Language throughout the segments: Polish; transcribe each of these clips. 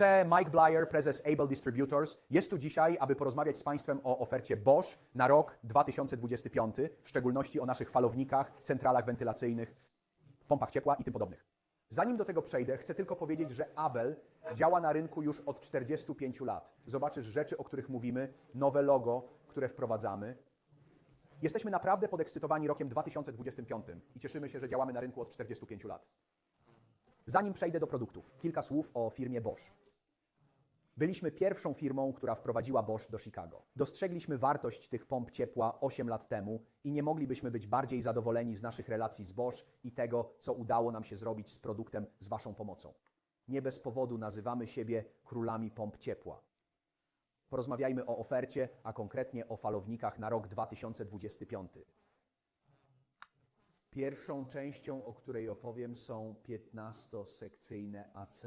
Sir Mike Blyer, prezes Able Distributors, jest tu dzisiaj, aby porozmawiać z Państwem o ofercie Bosch na rok 2025, w szczególności o naszych falownikach, centralach wentylacyjnych, pompach ciepła i tym podobnych. Zanim do tego przejdę, chcę tylko powiedzieć, że Abel działa na rynku już od 45 lat. Zobaczysz rzeczy, o których mówimy, nowe logo, które wprowadzamy. Jesteśmy naprawdę podekscytowani rokiem 2025 i cieszymy się, że działamy na rynku od 45 lat. Zanim przejdę do produktów, kilka słów o firmie Bosch. Byliśmy pierwszą firmą, która wprowadziła Bosch do Chicago. Dostrzegliśmy wartość tych pomp ciepła 8 lat temu i nie moglibyśmy być bardziej zadowoleni z naszych relacji z Bosch i tego, co udało nam się zrobić z produktem z Waszą pomocą. Nie bez powodu nazywamy siebie królami pomp ciepła. Porozmawiajmy o ofercie, a konkretnie o falownikach na rok 2025. Pierwszą częścią, o której opowiem, są 15-sekcyjne AC.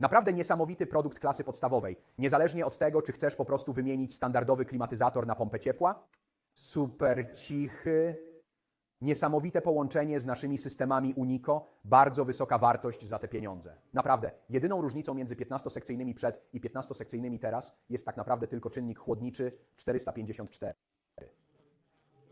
Naprawdę niesamowity produkt klasy podstawowej. Niezależnie od tego, czy chcesz po prostu wymienić standardowy klimatyzator na pompę ciepła, super cichy, niesamowite połączenie z naszymi systemami Unico, bardzo wysoka wartość za te pieniądze. Naprawdę, jedyną różnicą między 15-sekcyjnymi przed i 15-sekcyjnymi teraz jest tak naprawdę tylko czynnik chłodniczy 454.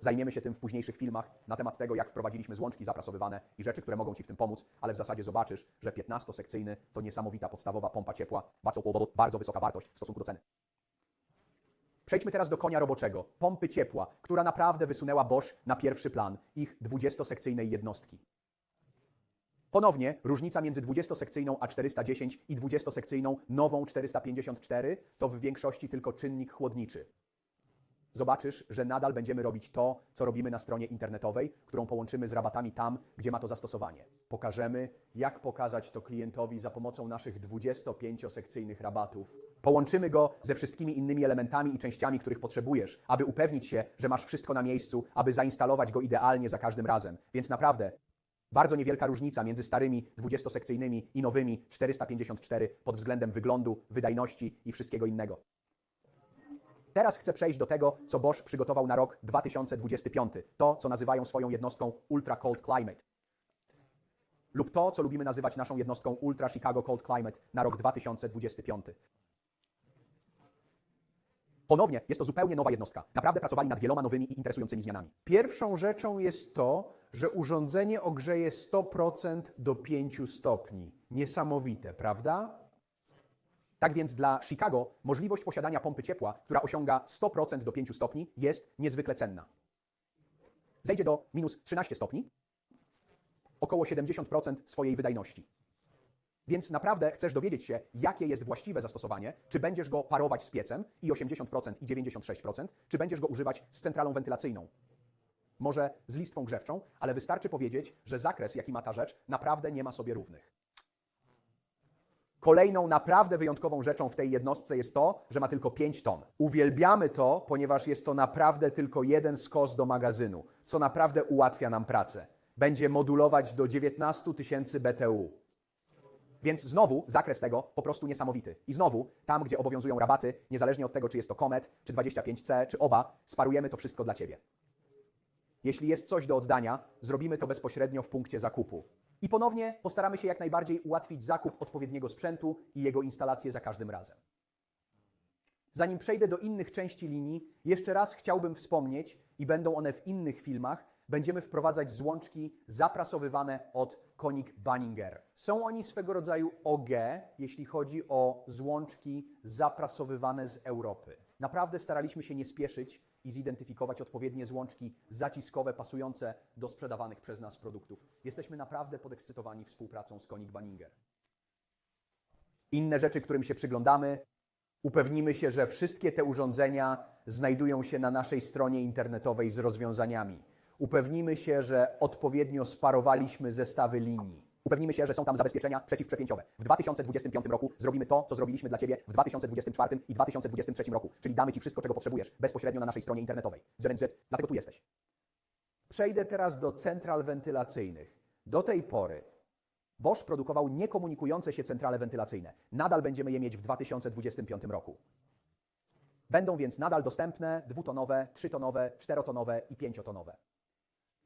Zajmiemy się tym w późniejszych filmach na temat tego, jak wprowadziliśmy złączki zaprasowywane i rzeczy, które mogą Ci w tym pomóc, ale w zasadzie zobaczysz, że 15-sekcyjny to niesamowita podstawowa pompa ciepła, bardzo, bardzo wysoka wartość w stosunku do ceny. Przejdźmy teraz do konia roboczego, pompy ciepła, która naprawdę wysunęła Bosch na pierwszy plan, ich 20-sekcyjnej jednostki. Ponownie różnica między 20-sekcyjną A410 i 20-sekcyjną nową 454 to w większości tylko czynnik chłodniczy zobaczysz, że nadal będziemy robić to, co robimy na stronie internetowej, którą połączymy z rabatami tam, gdzie ma to zastosowanie. Pokażemy, jak pokazać to klientowi za pomocą naszych 25-sekcyjnych rabatów. Połączymy go ze wszystkimi innymi elementami i częściami, których potrzebujesz, aby upewnić się, że masz wszystko na miejscu, aby zainstalować go idealnie za każdym razem. Więc naprawdę, bardzo niewielka różnica między starymi 20-sekcyjnymi i nowymi 454 pod względem wyglądu, wydajności i wszystkiego innego. Teraz chcę przejść do tego, co Bosch przygotował na rok 2025. To, co nazywają swoją jednostką Ultra Cold Climate. Lub to, co lubimy nazywać naszą jednostką Ultra Chicago Cold Climate na rok 2025. Ponownie jest to zupełnie nowa jednostka. Naprawdę pracowali nad wieloma nowymi i interesującymi zmianami. Pierwszą rzeczą jest to, że urządzenie ogrzeje 100% do 5 stopni. Niesamowite, prawda? Tak więc dla Chicago możliwość posiadania pompy ciepła, która osiąga 100% do 5 stopni, jest niezwykle cenna. Zejdzie do minus 13 stopni, około 70% swojej wydajności. Więc naprawdę chcesz dowiedzieć się, jakie jest właściwe zastosowanie, czy będziesz go parować z piecem i 80% i 96%, czy będziesz go używać z centralą wentylacyjną. Może z listwą grzewczą, ale wystarczy powiedzieć, że zakres, jaki ma ta rzecz, naprawdę nie ma sobie równych. Kolejną naprawdę wyjątkową rzeczą w tej jednostce jest to, że ma tylko 5 ton. Uwielbiamy to, ponieważ jest to naprawdę tylko jeden skos do magazynu, co naprawdę ułatwia nam pracę. Będzie modulować do 19 tysięcy BTU. Więc znowu zakres tego po prostu niesamowity. I znowu, tam gdzie obowiązują rabaty, niezależnie od tego, czy jest to Comet, czy 25C, czy oba, sparujemy to wszystko dla Ciebie. Jeśli jest coś do oddania, zrobimy to bezpośrednio w punkcie zakupu. I ponownie postaramy się jak najbardziej ułatwić zakup odpowiedniego sprzętu i jego instalację za każdym razem. Zanim przejdę do innych części linii, jeszcze raz chciałbym wspomnieć, i będą one w innych filmach, będziemy wprowadzać złączki zaprasowywane od Konik Banninger. Są oni swego rodzaju OG, jeśli chodzi o złączki zaprasowywane z Europy. Naprawdę staraliśmy się nie spieszyć i zidentyfikować odpowiednie złączki zaciskowe pasujące do sprzedawanych przez nas produktów. Jesteśmy naprawdę podekscytowani współpracą z Konik Banninger. Inne rzeczy, którym się przyglądamy, upewnimy się, że wszystkie te urządzenia znajdują się na naszej stronie internetowej z rozwiązaniami. Upewnimy się, że odpowiednio sparowaliśmy zestawy linii. Upewnimy się, że są tam zabezpieczenia przeciwprzepięciowe. W 2025 roku zrobimy to, co zrobiliśmy dla Ciebie w 2024 i 2023 roku, czyli damy Ci wszystko, czego potrzebujesz bezpośrednio na naszej stronie internetowej. Zresztą, dlatego tu jesteś. Przejdę teraz do central wentylacyjnych. Do tej pory Bosch produkował niekomunikujące się centrale wentylacyjne. Nadal będziemy je mieć w 2025 roku. Będą więc nadal dostępne dwutonowe, trzytonowe, czterotonowe i pięciotonowe.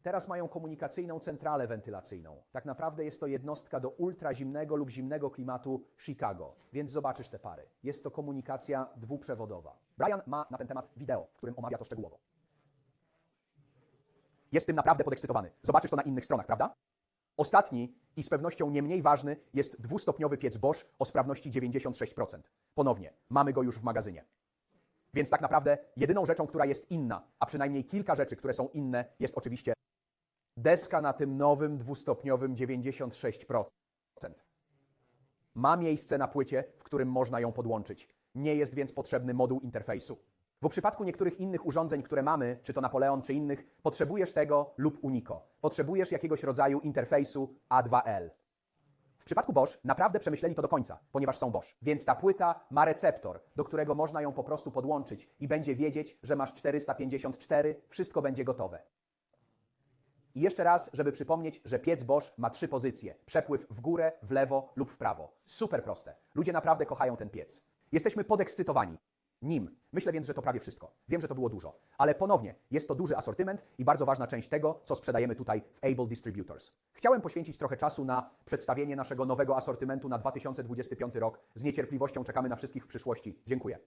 Teraz mają komunikacyjną centralę wentylacyjną. Tak naprawdę jest to jednostka do ultrazimnego lub zimnego klimatu Chicago, więc zobaczysz te pary. Jest to komunikacja dwuprzewodowa. Brian ma na ten temat wideo, w którym omawia to szczegółowo. Jest tym naprawdę podekscytowany. Zobaczysz to na innych stronach, prawda? Ostatni i z pewnością nie mniej ważny jest dwustopniowy piec Bosch o sprawności 96%. Ponownie, mamy go już w magazynie. Więc tak naprawdę jedyną rzeczą, która jest inna, a przynajmniej kilka rzeczy, które są inne, jest oczywiście deska na tym nowym dwustopniowym 96%. Ma miejsce na płycie, w którym można ją podłączyć. Nie jest więc potrzebny moduł interfejsu. W przypadku niektórych innych urządzeń, które mamy, czy to Napoleon, czy innych, potrzebujesz tego lub Unico. Potrzebujesz jakiegoś rodzaju interfejsu A2L. W przypadku Bosch naprawdę przemyśleli to do końca, ponieważ są Bosch. Więc ta płyta ma receptor, do którego można ją po prostu podłączyć i będzie wiedzieć, że masz 454, wszystko będzie gotowe. I jeszcze raz, żeby przypomnieć, że piec Bosch ma trzy pozycje: przepływ w górę, w lewo lub w prawo. Super proste. Ludzie naprawdę kochają ten piec. Jesteśmy podekscytowani nim. Myślę więc, że to prawie wszystko. Wiem, że to było dużo, ale ponownie jest to duży asortyment i bardzo ważna część tego, co sprzedajemy tutaj w Able Distributors. Chciałem poświęcić trochę czasu na przedstawienie naszego nowego asortymentu na 2025 rok. Z niecierpliwością czekamy na wszystkich w przyszłości. Dziękuję.